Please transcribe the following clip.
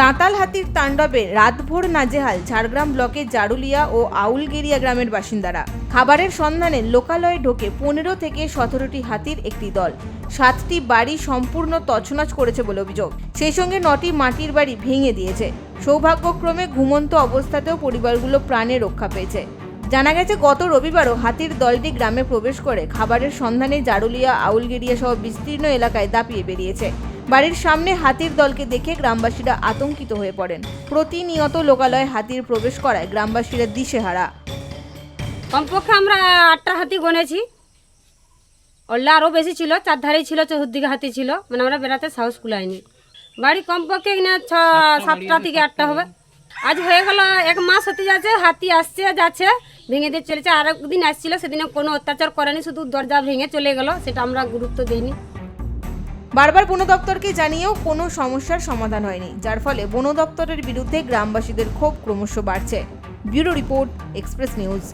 দাঁতাল হাতির তাণ্ডবে রাতভোর নাজেহাল ঝাড়গ্রাম ব্লকের জারুলিয়া ও আউলগেরিয়া গ্রামের বাসিন্দারা। খাবারের সন্ধানে লোকালয়ে ঢোকে পনেরো থেকে সতেরোটি হাতির একটি দল। সাতটি বাড়ি সম্পূর্ণ তছনছ করেছে বলে অভিযোগ। সেই সঙ্গে নটি মাটির বাড়ি ভেঙে দিয়েছে। সৌভাগ্যক্রমে ঘুমন্ত অবস্থাতেও পরিবারগুলো প্রাণে রক্ষা পেয়েছে। জানা গেছে, গত রবিবারও হাতির দলটি গ্রামে প্রবেশ করে খাবারের সন্ধানে জারুলিয়া, আউলগেরিয়া সহ বিস্তীর্ণ এলাকায় দাপিয়ে বেরিয়েছে। বাড়ির সামনে হাতির দলকে দেখে গ্রামবাসীরা আতঙ্কিত হয়ে পড়েন। প্রতিনিয়ত লোকালয়ে হাতির প্রবেশ করায় গ্রামবাসীরা দিশেহারা। কমপক্ষে আমরা আটটা হাতি গনেছি ওল্লা আরও বেশি ছিল, চারধারেই ছিল, চতুর্দিকে হাতি ছিল মানে আমরা বেড়াতে সাহস কুলাইনি। বাড়ি কমপক্ষে কিনা ছ, সাতটা থেকে আটটা হবে। আজ হয়ে গেল, এক মাস হতে যাচ্ছে, হাতি আসছে, যাচ্ছে, ভেঙে দিয়ে চলেছে। আর একদিন আসছিল, সেদিনে কোনো অত্যাচার করেনি, শুধু দরজা ভেঙে চলে গেল, সেটা আমরা গুরুত্ব দিইনি। বারবার বন দপ্তরকে জানিয়েও কোনো সমস্যার সমাধান হয়নি, যার ফলে বন দপ্তরের বিরুদ্ধে গ্রামবাসীদের ক্ষোভ ক্রমশ বাড়ছে। Bureau report, express news.